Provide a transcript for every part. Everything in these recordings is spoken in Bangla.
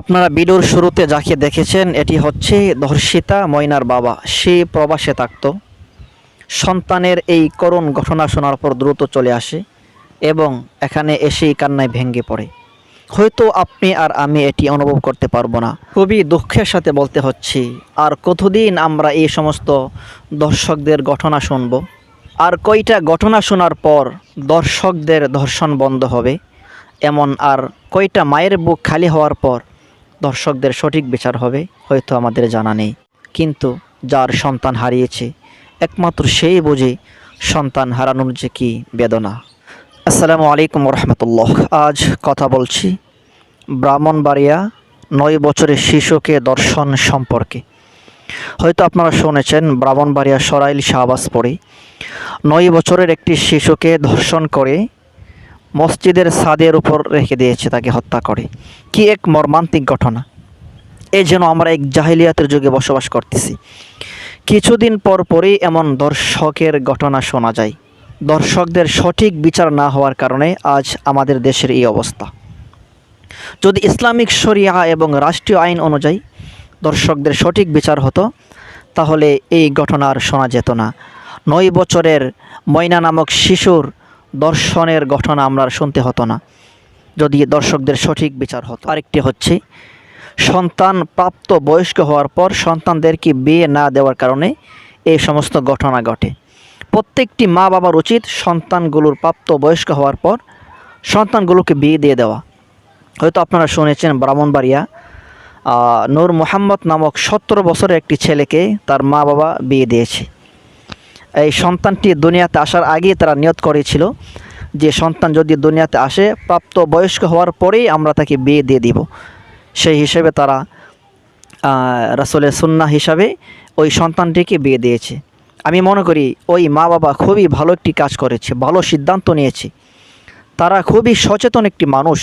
আপনারা ভিডিওর শুরুতে যাকে দেখেছেন, এটি হচ্ছে ধর্ষিতা ময়নার বাবা। সে প্রবাসে থাকত। সন্তানের এই করুণ ঘটনা শোনার পর দ্রুত চলে আসে এবং এখানে এসেই কান্নায় ভেঙে পড়ে। হয়তো আপনি আর আমি এটি অনুভব করতে পারব না। খুবই দুঃখের সাথে বলতে হচ্ছে, আর কতদিন আমরা এই সমস্ত দর্শকদের ঘটনা শুনব? আর কয়টা ঘটনা শোনার পর দর্শকদের ধর্ষণ বন্ধ হবে? এমন আর কয়টা মায়ের বুক খালি হওয়ার পর দর্শকদের সঠিক বিচার হবে, হয়তো আমাদের জানা নেই। কিন্তু যার সন্তান হারিয়েছে, একমাত্র সেই বোঝে সন্তান হারানোর যে কি বেদনা। আসসালামু আলাইকুম রহমতুল্লাহ আজ কথা বলছি ব্রাহ্মণবাড়িয়া নয় বছরের শিশুকে দর্শন সম্পর্কে। হয়তো আপনারা শুনেছেন ব্রাহ্মণবাড়িয়া সরাইল শাহবাজপুরে নয় বছরের একটি শিশুকে ধর্ষণ করে মসজিদের ছাদের উপর রেখে দিয়েছে, তাকে হত্যা করে। কি এক মর্মান্তিক ঘটনা। এই যেন আমরা এক জাহিলিয়াতের যুগে বসবাস করতেছি। কিছুদিন পর পরই এমন দর্শকের ঘটনা শোনা যায়। দর্শকদের সঠিক বিচার না হওয়ার কারণে আজ আমাদের দেশের এই অবস্থা। যদি ইসলামিক শরিয়া এবং রাষ্ট্রীয় আইন অনুযায়ী দর্শকদের সঠিক বিচার হতো, তাহলে এই ঘটনা আর শোনা যেত না। নয় বছরের ময়না নামক শিশুর দর্শনের ঘটনা আমরা শুনতে হতো না, যদি দর্শকদের সঠিক বিচার হতো। আরেকটি হচ্ছে, সন্তান প্রাপ্ত বয়স্ক হওয়ার পর সন্তানদেরকে বিয়ে না দেওয়ার কারণে এই সমস্ত ঘটনা ঘটে। প্রত্যেকটি মা বাবার উচিত সন্তানগুলোর প্রাপ্ত বয়স্ক হওয়ার পর সন্তানগুলোকে বিয়ে দিয়ে দেওয়া। হয়তো আপনারা শুনেছেন ব্রাহ্মণবাড়িয়া নূর মোহাম্মদ নামক সতেরো বছরের একটি ছেলেকে তার মা বাবা বিয়ে দিয়েছে। এই সন্তানটি দুনিয়াতে আসার আগেই তারা নিয়ত করেছিল যে সন্তান যদি দুনিয়াতে আসে, প্রাপ্ত বয়স্ক হওয়ার পরেই আমরা তাকে বিয়ে দিয়ে দিব। সেই হিসেবে তারা রাসলের সুন্না হিসাবে ওই সন্তানটিকে বিয়ে দিয়েছে। আমি মনে করি ওই মা বাবা খুবই ভালো একটি কাজ করেছে, ভালো সিদ্ধান্ত নিয়েছে। তারা খুবই সচেতন একটি মানুষ।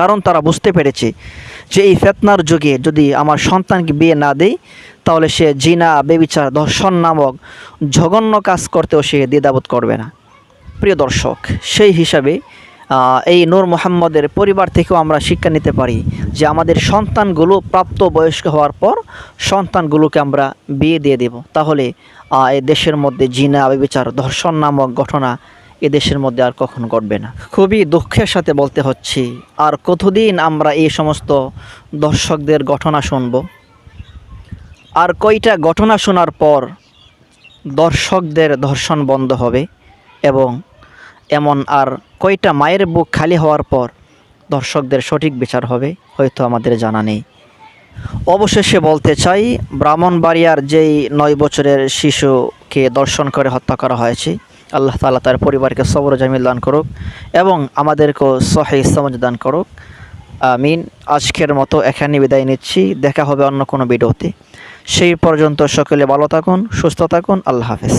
কারণ তারা বুঝতে পেরেছে যে এই ফেতনার যুগে যদি আমার সন্তানকে বিয়ে না দেই, তাহলে সে জিনা, বেবিচার, ধর্ষণ নামক জঘন্য কাজ করতেও সে দ্বিধাবোধ করবে না। প্রিয় দর্শক, সেই হিসাবে এই নূর মোহাম্মদের পরিবার থেকেও আমরা শিক্ষা নিতে পারি যে আমাদের সন্তানগুলো প্রাপ্ত বয়স্ক হওয়ার পর সন্তানগুলোকে আমরা বিয়ে দিয়ে দেব। তাহলে এই দেশের মধ্যে জিনা, বেবিচার, ধর্ষণ নামক ঘটনা এ দেশের মধ্যে আর কখন ঘটবে না। খুবই দুঃখের সাথে বলতে হচ্ছে, আর কতদিন আমরা এই সমস্ত দর্শকদের ঘটনা শুনব? আর কয়টা ঘটনা শোনার পর দর্শকদের ধর্ষণ বন্ধ হবে এবং এমন আর কয়টা মায়ের বুক খালি হওয়ার পর দর্শকদের সঠিক বিচার হবে, হয়তো আমাদের জানা নেই। অবশেষে বলতে চাই, ব্রাহ্মণবাড়িয়ার যেই নয় বছরের শিশুকে দর্শন করে হত্যা করা হয়েছে আল্লাহ তালা তার পরিবারকে সবর জামিল দান করুক এবং আমাদেরকেও সহি সমাজ দান করুক। আমিন। আজকের মতো এখানে বিদায় নিচ্ছি। দেখা হবে অন্য কোনো ভিডিওতে। সেই পর্যন্ত সকলে ভালো থাকুন, সুস্থ থাকুন। আল্লাহ হাফেজ।